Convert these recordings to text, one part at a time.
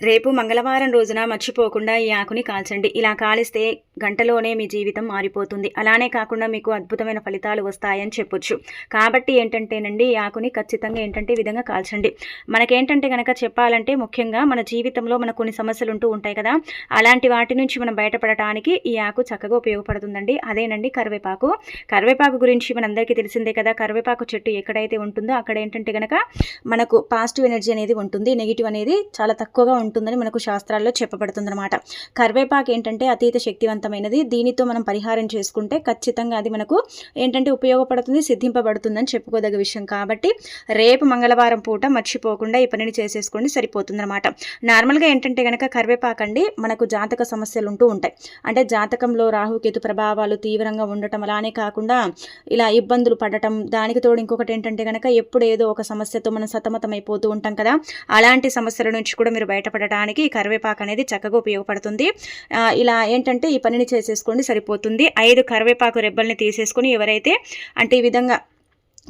రేపు మంగళవారం రోజున మర్చిపోకుండా ఈ ఆకుని కాల్చండి. ఇలా కాలిస్తే గంటలోనే మీ జీవితం మారిపోతుంది. అలానే కాకుండా మీకు అద్భుతమైన ఫలితాలు వస్తాయని చెప్పొచ్చు. కాబట్టి ఏంటంటేనండి ఈ ఆకుని ఖచ్చితంగా ఏంటంటే ఈ విధంగా కాల్చండి. మనకేంటంటే కనుక చెప్పాలంటే ముఖ్యంగా మన జీవితంలో మన కొన్ని సమస్యలు ఉంటూ ఉంటాయి కదా. అలాంటి వాటి నుంచి మనం బయటపడటానికి ఈ ఆకు చక్కగా ఉపయోగపడుతుందండి. అదేనండి కరివేపాకు. కరివేపాకు గురించి మనందరికీ తెలిసిందే కదా. కరివేపాకు చెట్టు ఎక్కడైతే ఉంటుందో అక్కడ ఏంటంటే కనుక మనకు పాజిటివ్ ఎనర్జీ అనేది ఉంటుంది. నెగిటివ్ అనేది చాలా తక్కువగా ఉంటుందని మనకు శాస్త్రాల్లో చెప్పబడుతుందన్నమాట. కరివేపాకు ఏంటంటే అతీత శక్తివంతమైనది. దీనితో మనం పరిహారం చేసుకుంటే ఖచ్చితంగా అది మనకు ఏంటంటే ఉపయోగపడుతుంది సిద్ధింపబడుతుందని చెప్పుకోదగ్గ విషయం కాబట్టి రేపు మంగళవారం పూట మర్చిపోకుండా ఈ పనిని చేసేసుకోండి సరిపోతుందన్నమాట. నార్మల్గా ఏంటంటే కనుక కరివేపాకు అండి మనకు జాతక సమస్యలు ఉంటూ ఉంటాయి. అంటే జాతకంలో రాహుకేతు ప్రభావాలు తీవ్రంగా ఉండటం అలానే కాకుండా ఇలా ఇబ్బందులు పడటం దానికి తోడు ఇంకొకటి ఏంటంటే కనుక ఎప్పుడు ఏదో ఒక సమస్యతో మనం సతమతం అయిపోతూ ఉంటాం కదా అలాంటి సమస్యల నుంచి కూడా మీరు బయటపడ ఈ కరివేపాకు అనేది చక్కగా ఉపయోగపడుతుంది. ఇలా ఏంటంటే ఈ పనిని చేసేసుకోండి సరిపోతుంది. ఐదు కరివేపాకు రెబ్బల్ని తీసేసుకొని ఎవరైతే అంటే ఈ విధంగా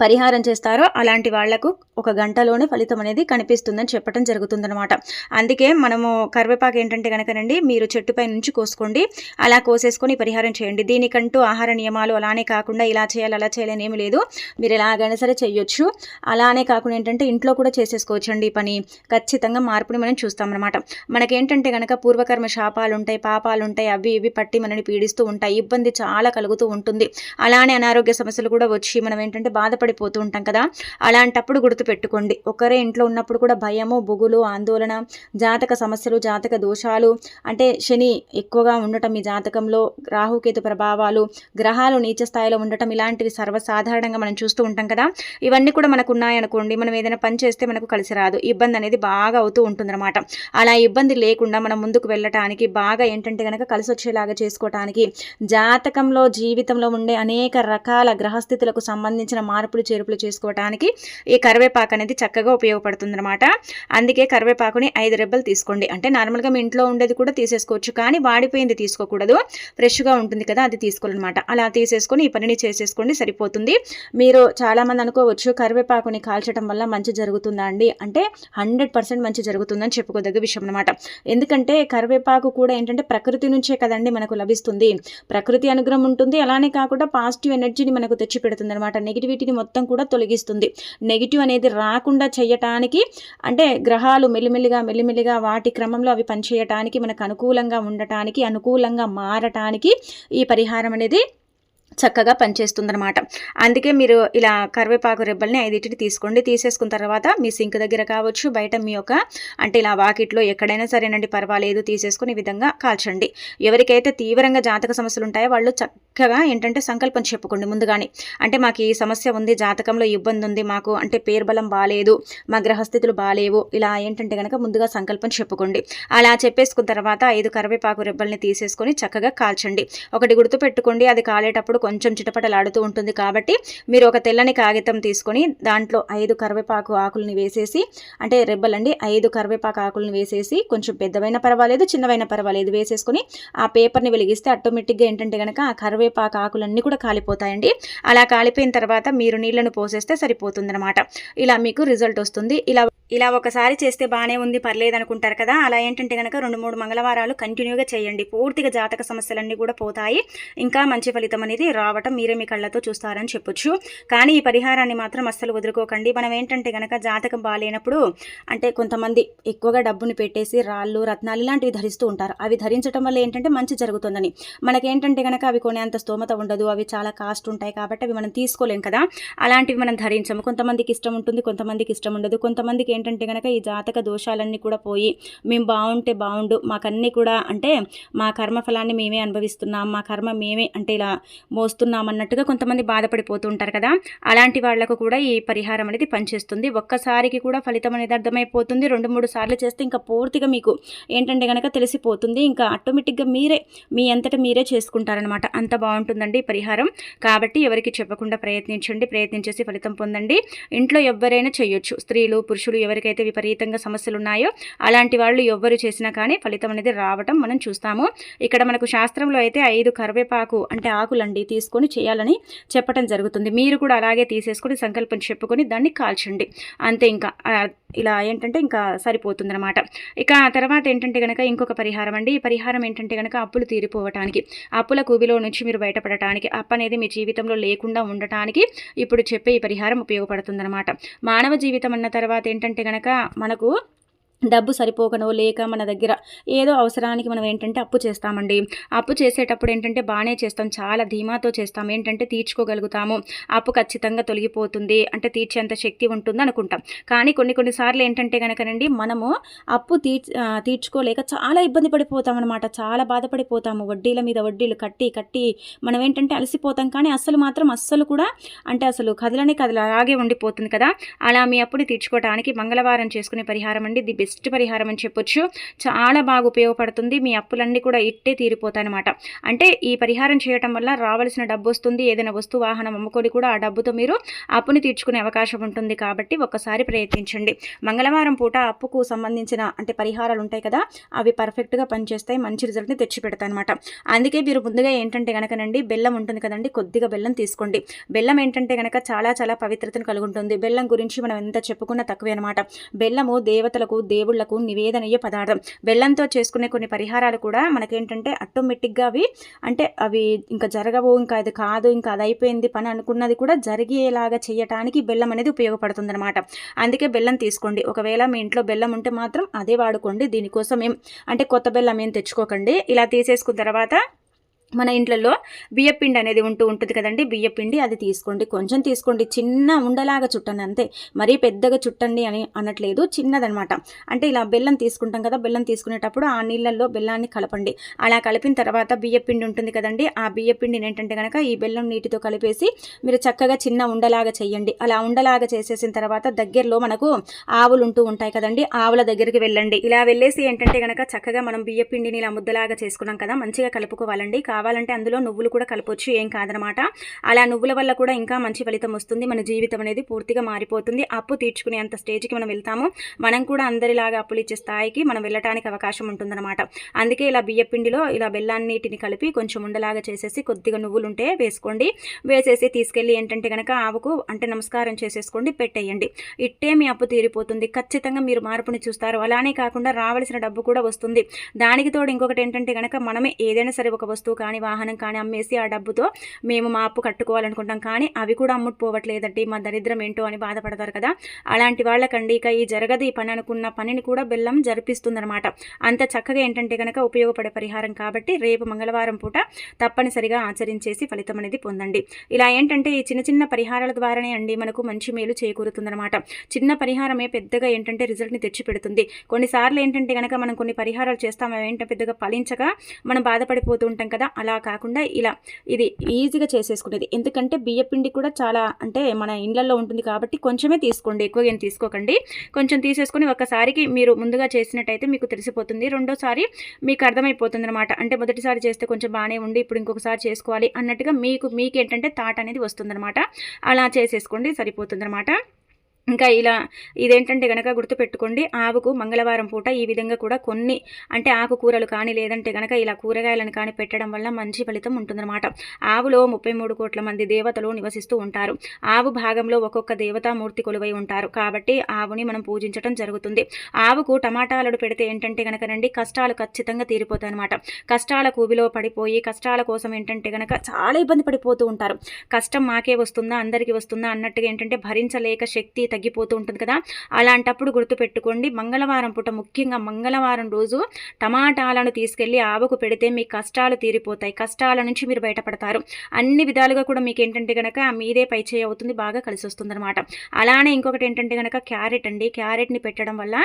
పరిహారం చేస్తారో అలాంటి వాళ్ళకు ఒక గంటలోనే ఫలితం అనేది కనిపిస్తుందని చెప్పడం జరుగుతుందనమాట అందుకే మనము కరివేపాకు ఏంటంటే కనుకనండి మీరు చెట్టుపై నుంచి కోసుకోండి అలా కోసేసుకొని పరిహారం చేయండి. దీనికంటూ ఆహార నియమాలు అలానే కాకుండా ఇలా చేయాలి అలా చేయాలని ఏమి లేదు. మీరు ఎలాగైనా సరే చేయొచ్చు. అలానే కాకుండా ఏంటంటే ఇంట్లో కూడా చేసేసుకోవచ్చండి ఈ పని. ఖచ్చితంగా మార్పుని మనం చూస్తామన్నమాట. మనకేంటంటే కనుక పూర్వకర్మ శాపాలు ఉంటాయి పాపాలు ఉంటాయి అవి ఇవి పట్టి మనని పీడిస్తూ ఉంటాయి ఇబ్బంది చాలా కలుగుతూ ఉంటుంది. అలానే అనారోగ్య సమస్యలు కూడా వచ్చి మనం ఏంటంటే బాధ బాధపడిపోతూ ఉంటాం కదా. అలాంటప్పుడు గుర్తుపెట్టుకోండి. ఒకరే ఇంట్లో ఉన్నప్పుడు కూడా భయము బుగులు ఆందోళన జాతక సమస్యలు జాతక దోషాలు అంటే శని ఎక్కువగా ఉండటం ఈ జాతకంలో రాహుకేతు ప్రభావాలు గ్రహాలు నీచ స్థాయిలో ఉండటం ఇలాంటివి సర్వసాధారణంగా మనం చూస్తూ ఉంటాం కదా. ఇవన్నీ కూడా మనకు ఉన్నాయనుకోండి మనం ఏదైనా పని చేస్తే మనకు కలిసి రాదు. ఇబ్బంది అనేది బాగా అవుతూ ఉంటుందన్నమాట. అలా ఇబ్బంది లేకుండా మనం ముందుకు వెళ్ళటానికి బాగా ఏంటంటే కనుక కలిసి వచ్చేలాగా చేసుకోవటానికి జాతకంలో జీవితంలో ఉండే అనేక రకాల గ్రహస్థితులకు సంబంధించిన మార్పు మార్పులు చేర్పులు చేసుకోవటానికి ఈ కరివేపాకు అనేది చక్కగా ఉపయోగపడుతుంది అనమాట అందుకే కరివేపాకుని ఐదు రెబ్బలు తీసుకోండి. అంటే నార్మల్గా మీ ఇంట్లో ఉండేది కూడా తీసేసుకోవచ్చు. కానీ వాడిపోయింది తీసుకోకూడదు. ఫ్రెష్గా ఉంటుంది కదా అది తీసుకోవాలన్నమాట. అలా తీసేసుకొని ఈ పనిని చేసేసుకోండి సరిపోతుంది. మీరు చాలామంది అనుకోవచ్చు కరివేపాకుని కాల్చడం వల్ల మంచి జరుగుతుందా అండి? అంటే హండ్రెడ్ పర్సెంట్ మంచి జరుగుతుందని చెప్పుకోదగ్గ విషయం అనమాట ఎందుకంటే కరివేపాకు కూడా ఏంటంటే ప్రకృతి నుంచే కదండి మనకు లభిస్తుంది. ప్రకృతి అనుగ్రహం ఉంటుంది. అలానే కాకుండా పాజిటివ్ ఎనర్జీని మనకు తెచ్చి పెడుతుంది అనమాట నెగిటివిటీని మొత్తం కూడా తొలగిస్తుంది. నెగిటివ్ అనేది రాకుండా చేయటానికి అంటే గ్రహాలు మెల్లిమెల్లిగా మెల్లిమెల్లిగా వాటి క్రమంలో అవి పనిచేయటానికి మనకు అనుకూలంగా ఉండటానికి అనుకూలంగా మారటానికి ఈ పరిహారం అనేది చక్కగా పనిచేస్తుందనమాట అందుకే మీరు ఇలా కరివేపాకు రెబ్బల్ని ఐదింటిని తీసుకోండి. తీసేసుకున్న తర్వాత మీ సింక్ దగ్గర కావచ్చు బయట మీ యొక్క అంటే ఇలా వాకిట్లో ఎక్కడైనా సరేనండి పర్వాలేదు తీసేసుకుని విధంగా కాల్చండి. ఎవరికైతే తీవ్రంగా జాతక సమస్యలు ఉంటాయో వాళ్ళు చక్కగా ఏంటంటే సంకల్పం చెప్పుకోండి ముందుగానే. అంటే మాకు ఈ సమస్య ఉంది జాతకంలో ఇబ్బంది ఉంది మాకు అంటే పేరు బలం బాగాలేదు మా గ్రహస్థితులు బాగాలేవు ఇలా ఏంటంటే కనుక ముందుగా సంకల్పం చెప్పుకోండి. అలా చెప్పేసుకున్న తర్వాత ఐదు కరివేపాకు రెబ్బల్ని తీసేసుకొని చక్కగా కాల్చండి. ఒకటి గుర్తుపెట్టుకోండి అది కాలేటప్పుడు కొంచెం చిటపటలాడుతూ ఉంటుంది కాబట్టి మీరు ఒక తెల్లని కాగితం తీసుకొని దాంట్లో ఐదు కరివేపాకు ఆకుల్ని వేసేసి అంటే రెబ్బలండి ఐదు కరివేపాకు ఆకుల్ని వేసేసి కొంచెం పెద్దవైన పర్వాలేదు చిన్నవైన పర్వాలేదు వేసేసుకొని ఆ పేపర్ని వెలిగిస్తే ఆటోమేటిక్గా ఏంటంటే కనుక ఆ కరివేపాకు ఆకులన్నీ కూడా కాలిపోతాయండి. అలా కాలిపోయిన తర్వాత మీరు నీళ్ళను పోసేస్తే సరిపోతుందన్నమాట. ఇలా మీకు రిజల్ట్ వస్తుంది. ఇలా ఇలా ఒకసారి చేస్తే బాగానే ఉంది పర్లేదు అనుకుంటారు కదా. అలా ఏంటంటే కనుక రెండు మూడు మంగళవారాలు కంటిన్యూగా చేయండి. పూర్తిగా జాతక సమస్యలన్నీ కూడా పోతాయి. ఇంకా మంచి ఫలితం అనేది రావటం మీరే మీ కళ్ళతో చూస్తారని చెప్పొచ్చు. కానీ ఈ పరిహారాన్ని మాత్రం అస్సలు వదులుకోకండి. మనం ఏంటంటే కనుక జాతకం బాగాలేనప్పుడు అంటే కొంతమంది ఎక్కువగా డబ్బుని పెట్టేసి రాళ్ళు రత్నాలు ఇలాంటివి ధరిస్తూ ఉంటారు. అవి ధరించడం వల్ల ఏంటంటే మంచి జరుగుతుందని. మనకేంటంటే కనుక అవి కొనేంత స్తోమత ఉండదు. అవి చాలా కాస్ట్ ఉంటాయి కాబట్టి అవి మనం తీసుకోలేం కదా. అలాంటివి మనం ధరించము. కొంతమందికి ఇష్టం ఉంటుంది కొంతమందికి ఇష్టం ఉండదు. కొంతమందికి ఏంటంటే కనుక ఈ జాతక దోషాలన్నీ కూడా పోయి మేము బాగుంటే బాగుండు మాకన్నీ కూడా అంటే మా కర్మఫలాన్ని మేమే అనుభవిస్తున్నాం మా కర్మ మేమే అంటే ఇలా మోస్తున్నాం అన్నట్టుగా కొంతమంది బాధపడిపోతూ ఉంటారు కదా. అలాంటి వాళ్ళకు కూడా ఈ పరిహారం అనేది పనిచేస్తుంది. ఒక్కసారికి కూడా ఫలితం అనేది అర్థమైపోతుంది. రెండు మూడు సార్లు చేస్తే ఇంకా పూర్తిగా మీకు ఏంటంటే కనుక తెలిసిపోతుంది. ఇంకా ఆటోమేటిక్గా మీరే మీ అంతటా మీరే చేసుకుంటారనమాట అంత బాగుంటుందండి పరిహారం. కాబట్టి ఎవరికి చెప్పకుండా ప్రయత్నించండి ప్రయత్నించేసి ఫలితం పొందండి. ఇంట్లో ఎవరైనా చేయొచ్చు. స్త్రీలు పురుషులు ఎవరికైతే విపరీతంగా సమస్యలు ఉన్నాయో అలాంటి వాళ్ళు ఎవ్వరు చేసినా కానీ ఫలితం అనేది రావటం మనం చూస్తాము. ఇక్కడ మనకు శాస్త్రంలో అయితే ఐదు కరివేపాకు అంటే ఆకులండి తీసుకొని చేయాలని చెప్పడం జరుగుతుంది. మీరు కూడా అలాగే తీసేసుకొని సంకల్పం చెప్పుకొని దాన్ని కాల్చండి. అంతే ఇంకా. ఇలా ఏంటంటే ఇంకా సరిపోతుంది అనమాట ఇక తర్వాత ఏంటంటే కనుక ఇంకొక పరిహారం అండి. ఈ పరిహారం ఏంటంటే కనుక అప్పులు తీరిపోవటానికి అప్పుల కూబిలో నుంచి మీరు బయటపడటానికి అప్పు అనేది మీ జీవితంలో లేకుండా ఉండటానికి ఇప్పుడు చెప్పే ఈ పరిహారం ఉపయోగపడుతుందన్నమాట. మానవ జీవితం అన్న తర్వాత ఏంటంటే కనుక మనకు డబ్బు సరిపోకనో లేక మన దగ్గర ఏదో అవసరానికి మనం ఏంటంటే అప్పు చేస్తామండి. అప్పు చేసేటప్పుడు ఏంటంటే బాగానే చేస్తాం. చాలా ధీమాతో చేస్తాం. ఏంటంటే తీర్చుకోగలుగుతాము. అప్పు ఖచ్చితంగా తొలగిపోతుంది. అంటే తీర్చేంత శక్తి ఉంటుంది అనుకుంటాం. కానీ కొన్ని కొన్నిసార్లు ఏంటంటే కనుకనండి మనము అప్పు తీర్చ తీర్చుకోలేక చాలా ఇబ్బంది పడిపోతాం అనమాట చాలా బాధపడిపోతాము. వడ్డీల మీద వడ్డీలు కట్టి కట్టి మనం ఏంటంటే అలసిపోతాం. కానీ అస్సలు మాత్రం అస్సలు కూడా అంటే అసలు కదలనే కదల అలాగే ఉండిపోతుంది కదా. అలా మీ అప్పుని తీర్చుకోవడానికి మంగళవారం చేసుకునే పరిహారం అండి. ది బెస్ట్ పరిహారం అని చెప్పొచ్చు. చాలా బాగా ఉపయోగపడుతుంది. మీ అప్పులన్నీ కూడా ఇట్టే తీరిపోతాయన్నమాట. అంటే ఈ పరిహారం చేయటం వల్ల రావాల్సిన డబ్బు వస్తుంది. ఏదైనా వస్తు వాహనం అమ్ముకొని కూడా ఆ డబ్బుతో మీరు అప్పుని తీర్చుకునే అవకాశం ఉంటుంది కాబట్టి ఒక్కసారి ప్రయత్నించండి. మంగళవారం పూట అప్పుకు సంబంధించిన అంటే పరిహారాలు ఉంటాయి కదా అవి పర్ఫెక్ట్గా పనిచేస్తాయి. మంచి రిజల్ట్ని తెచ్చిపెడతాయన్నమాట అందుకే మీరు ముందుగా ఏంటంటే కనుకనండి బెల్లం ఉంటుంది కదండి కొద్దిగా బెల్లం తీసుకోండి. బెల్లం ఏంటంటే కనుక చాలా చాలా పవిత్రతను కలుగుంటుంది. బెల్లం గురించి మనం ఎంత చెప్పుకున్నా తక్కువే అనమాట బెల్లము దేవతలకు దే దేవుళ్ళకు నివేదనయ్యే పదార్థం. బెల్లంతో చేసుకునే కొన్ని పరిహారాలు కూడా మనకేంటంటే ఆటోమేటిక్గా అవి అంటే అవి ఇంకా జరగవు ఇంకా అది కాదు ఇంకా అది అయిపోయింది పని అనుకున్నది కూడా జరిగేలాగా చేయటానికి బెల్లం అనేది ఉపయోగపడుతుంది అనమాట అందుకే బెల్లం తీసుకోండి. ఒకవేళ మీ ఇంట్లో బెల్లం ఉంటే మాత్రం అదే వాడుకోండి. దీనికోసం ఏం అంటే కొత్త బెల్లం ఏం తెచ్చుకోకండి. ఇలా తీసేసుకున్న తర్వాత మన ఇంట్లో బియ్యపిండి అనేది ఉంటూ ఉంటుంది కదండి. బియ్యపిండి అది తీసుకోండి. కొంచెం తీసుకోండి. చిన్న ఉండలాగా చుట్టండి అంతే. మరీ పెద్దగా చుట్టండి అని అనట్లేదు. చిన్నదనమాట. అంటే ఇలా బెల్లం తీసుకుంటాం కదా. బెల్లం తీసుకునేటప్పుడు ఆ నీళ్ళల్లో బెల్లాన్ని కలపండి. అలా కలిపిన తర్వాత బియ్యపిండి ఉంటుంది కదండి. ఆ బియ్యపిండిని ఏంటంటే కనుక ఈ బెల్లం నీటితో కలిపేసి మీరు చక్కగా చిన్న ఉండలాగా చేయండి అలా ఉండలాగా చేసేసిన తర్వాత దగ్గరలో మనకు ఆవులు ఉంటూ ఉంటాయి కదండి. ఆవుల దగ్గరికి వెళ్ళండి. ఇలా వెళ్ళేసి ఏంటంటే కనుక చక్కగా మనం బియ్యపిండిని ఇలా ముద్దలాగా చేసుకున్నాం కదా. మంచిగా కలుపుకోవాలండి. కావాలంటే అందులో నువ్వులు కూడా కలపొచ్చు ఏం కాదనమాట. అలా నువ్వుల వల్ల కూడా ఇంకా మంచి ఫలితం వస్తుంది. మన జీవితం అనేది పూర్తిగా మారిపోతుంది. అప్పు తీర్చుకునే అంత స్టేజ్కి మనం వెళ్తాము. మనం కూడా అందరిలాగా అప్పులు ఇచ్చే స్థాయికి మనం వెళ్ళడానికి అవకాశం ఉంటుందన్నమాట. అందుకే ఇలా బియ్యపిండిలో ఇలా బెల్లాన్నిటిని కలిపి కొంచెం ఉండలాగా చేసేసి కొద్దిగా నువ్వులు ఉంటే వేసుకోండి. వేసేసి తీసుకెళ్ళి ఏంటంటే కనుక ఆవుకు అంటే నమస్కారం చేసేసుకోండి పెట్టేయండి. ఇట్టే మీ అప్పు తీరిపోతుంది. ఖచ్చితంగా మీరు మార్పుని చూస్తారు. అలానే కాకుండా రావాల్సిన డబ్బు కూడా వస్తుంది. దానికి తోడు ఇంకొకటి ఏంటంటే కనుక మనమే ఏదైనా సరే ఒక వస్తువు కానీ వాహనం కానీ అమ్మేసి ఆ డబ్బుతో మేము మా అప్పు కట్టుకోవాలనుకుంటాం. కానీ అవి కూడా అమ్ముడుపోవట్లేదండి. మా దరిద్రం ఏంటో అని బాధపడతారు కదా. అలాంటి వాళ్ళకండి ఇక ఈ జరగదు ఈ పని అనుకున్న పనిని కూడా బెల్లం జరిపిస్తుందనమాట అంత చక్కగా ఏంటంటే కనుక ఉపయోగపడే పరిహారం కాబట్టి రేపు మంగళవారం పూట తప్పనిసరిగా ఆచరించేసి ఫలితం అనేది పొందండి. ఇలా ఏంటంటే ఈ చిన్న చిన్న పరిహారాల ద్వారానే అండి మనకు మంచి మేలు చేకూరుతుందనమాట చిన్న పరిహారమే పెద్దగా ఏంటంటే రిజల్ట్ని తెచ్చిపెడుతుంది. కొన్నిసార్లు ఏంటంటే కనుక మనం కొన్ని పరిహారాలు చేస్తాం ఏంటంటే పెద్దగా ఫలించక మనం బాధపడిపోతూ ఉంటాం కదా. అలా కాకుండా ఇలా ఇది ఈజీగా చేసేసుకునేది. ఎందుకంటే బియ్యపిండి కూడా చాలా అంటే మన ఇండ్లలో ఉంటుంది కాబట్టి కొంచెమే తీసుకోండి ఎక్కువగా ఏం తీసుకోకండి. కొంచెం తీసేసుకొని ఒకసారికి మీరు ముందుగా చేసినట్టయితే మీకు తెలిసిపోతుంది. రెండోసారి మీకు అర్థమైపోతుంది అనమాట అంటే మొదటిసారి చేస్తే కొంచెం బాగానే ఉండి ఇప్పుడు ఇంకొకసారి చేసుకోవాలి అన్నట్టుగా మీకు మీకు ఏంటంటే థాట్ అనేది వస్తుందన్నమాట. అలా చేసేసుకోండి సరిపోతుందన్నమాట. ఇంకా ఇలా ఇదేంటంటే గనక గుర్తుపెట్టుకోండి ఆవుకు మంగళవారం పూట ఈ విధంగా కూడా కొన్ని అంటే ఆకుకూరలు కానీ లేదంటే గనక ఇలా కూరగాయలను కానీ పెట్టడం వల్ల మంచి ఫలితం ఉంటుందన్నమాట. ఆవులో ముప్పై మూడు కోట్ల మంది దేవతలు నివసిస్తూ ఉంటారు. ఆవు భాగంలో ఒక్కొక్క దేవతామూర్తి కొలువై ఉంటారు. కాబట్టి ఆవుని మనం పూజించడం జరుగుతుంది. ఆవుకు టమాటాలు పెడితే ఏంటంటే గనక రండి కష్టాలు ఖచ్చితంగా తీరిపోతాయి అనమాట కష్టాల కూబిలో పడిపోయి కష్టాల కోసం ఏంటంటే గనక చాలా ఇబ్బంది పడిపోతూ ఉంటారు. కష్టం మాకే వస్తుందా అందరికీ వస్తుందా అన్నట్టుగా ఏంటంటే భరించలేక శక్తి తగ్గిపోతూ ఉంటుంది కదా. అలాంటప్పుడు గుర్తుపెట్టుకోండి మంగళవారం పూట ముఖ్యంగా మంగళవారం రోజు టమాటాలను తీసుకెళ్ళి ఆవుకు పెడితే మీ కష్టాలు తీరిపోతాయి. కష్టాల నుంచి మీరు బయటపడతారు. అన్ని విధాలుగా కూడా మీకు ఏంటంటే కనుక మీదే పై చేయి అవుతుంది బాగా కలిసి వస్తుంది అనమాట అలానే ఇంకొకటి ఏంటంటే కనుక క్యారెట్ అండి. క్యారెట్ని పెట్టడం వల్ల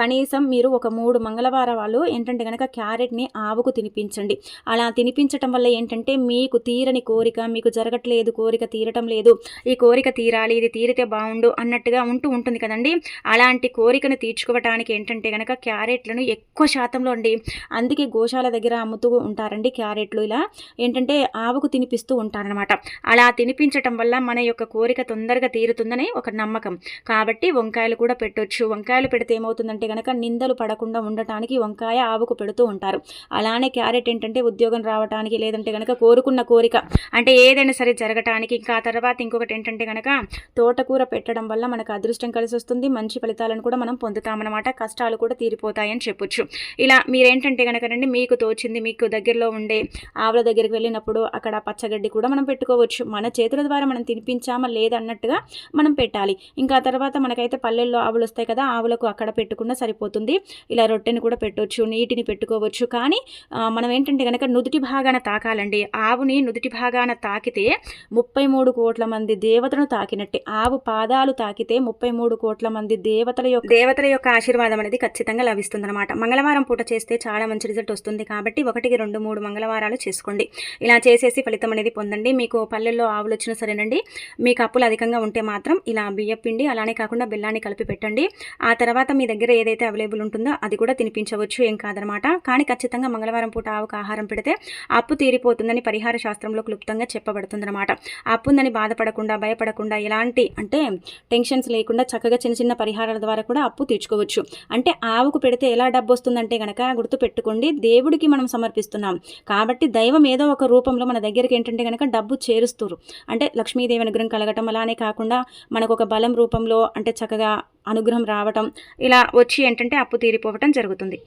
కనీసం మీరు ఒక మూడు మంగళవారం వాళ్ళు ఏంటంటే కనుక క్యారెట్ని ఆవుకు తినిపించండి. అలా తినిపించటం వల్ల ఏంటంటే మీకు తీరని కోరిక మీకు జరగట్లేదు కోరిక తీరటం లేదు. ఈ కోరిక తీరాలి ఇది తీరితే బాగుండు అన్నట్టు అన్నట్టుగా ఉంటూ ఉంటుంది కదండి. అలాంటి కోరికను తీర్చుకోవటానికి ఏంటంటే కనుక క్యారెట్లను ఎక్కువ శాతంలో అండి అందుకే గోశాల దగ్గర అమ్ముతూ ఉంటారండి క్యారెట్లు ఇలా. ఏంటంటే ఆవుకు తినిపిస్తూ ఉంటారనమాట అలా తినిపించటం వల్ల మన యొక్క కోరిక తొందరగా తీరుతుందని ఒక నమ్మకం. కాబట్టి వంకాయలు కూడా పెట్టొచ్చు. వంకాయలు పెడితే ఏమవుతుందంటే కనుక నిందలు పడకుండా ఉండటానికి వంకాయ ఆవుకు పెడుతూ ఉంటారు. అలానే క్యారెట్ ఏంటంటే ఉద్యోగం రావడానికి లేదంటే కనుక కోరుకున్న కోరిక అంటే ఏదైనా సరే జరగటానికి. ఇంకా తర్వాత ఇంకొకటి ఏంటంటే కనుక తోటకూర పెట్టడం వల్ల మన మనకు అదృష్టం కలిసి వస్తుంది మంచి ఫలితాలను కూడా మనం పొందుతామన్నమాట. కష్టాలు కూడా తీరిపోతాయని చెప్పొచ్చు. ఇలా మీరేంటంటే కనుకనండి మీకు తోచింది మీకు దగ్గరలో ఉండే ఆవుల దగ్గరికి వెళ్ళినప్పుడు అక్కడ పచ్చగడ్డి కూడా మనం పెట్టుకోవచ్చు. మన చేతుల ద్వారా మనం తినిపించామా లేదన్నట్టుగా మనం పెట్టాలి. ఇంకా ఆ తర్వాత మనకైతే పల్లెల్లో ఆవులు వస్తాయి కదా ఆవులకు అక్కడ పెట్టుకున్నా సరిపోతుంది. ఇలా రొట్టెని కూడా పెట్టవచ్చు నీటిని పెట్టుకోవచ్చు. కానీ మనం ఏంటంటే కనుక నుదుటి భాగాన తాకాలండి. ఆవుని నుదుటి భాగాన తాకితే ముప్పై మూడు కోట్ల మంది దేవతను తాకినట్టే. ఆవు పాదాలు తాకితే ముప్పై మూడు కోట్ల మంది దేవతల యొక్క దేవతల యొక్క ఆశీర్వాదం అనేది ఖచ్చితంగా లభిస్తుంది అనమాట మంగళవారం పూట చేస్తే చాలా మంచి రిజల్ట్ వస్తుంది కాబట్టి ఒకటికి రెండు మూడు మంగళవారాలు చేసుకోండి. ఇలా చేసేసి ఫలితం అనేది పొందండి. మీకు పల్లెల్లో ఆవులు వచ్చినా సరేనండి మీకు అప్పులు అధికంగా ఉంటే మాత్రం ఇలా బియ్యపిండి అలానే కాకుండా బెల్లాన్ని కలిపి పెట్టండి. ఆ తర్వాత మీ దగ్గర ఏదైతే అవైలబుల్ ఉంటుందో అది కూడా తినిపించవచ్చు ఏం కాదనమాట కానీ ఖచ్చితంగా మంగళవారం పూట ఆవుకు ఆహారం పెడితే అప్పు తీరిపోతుందని పరిహార శాస్త్రంలో క్లుప్తంగా చెప్పబడుతుందన్నమాట. అప్పు ఉందని బాధపడకుండా భయపడకుండా ఎలాంటి అంటే టెన్షన్ టెన్షన్స్ లేకుండా చక్కగా చిన్న చిన్న పరిహారాల ద్వారా కూడా అప్పు తీర్చుకోవచ్చు. అంటే ఆవుకు పెడితే ఎలా డబ్బు వస్తుందంటే కనుక గుర్తు పెట్టుకోండి దేవుడికి మనం సమర్పిస్తున్నాం. కాబట్టి దైవం ఏదో ఒక రూపంలో మన దగ్గరికి ఏంటంటే కనుక డబ్బు చేరుస్తారు. అంటే లక్ష్మీదేవి అనుగ్రహం కలగటం అలానే కాకుండా మనకు ఒక బలం రూపంలో అంటే చక్కగా అనుగ్రహం రావటం ఇలా వచ్చి ఏంటంటే అప్పు తీరిపోవటం జరుగుతుంది.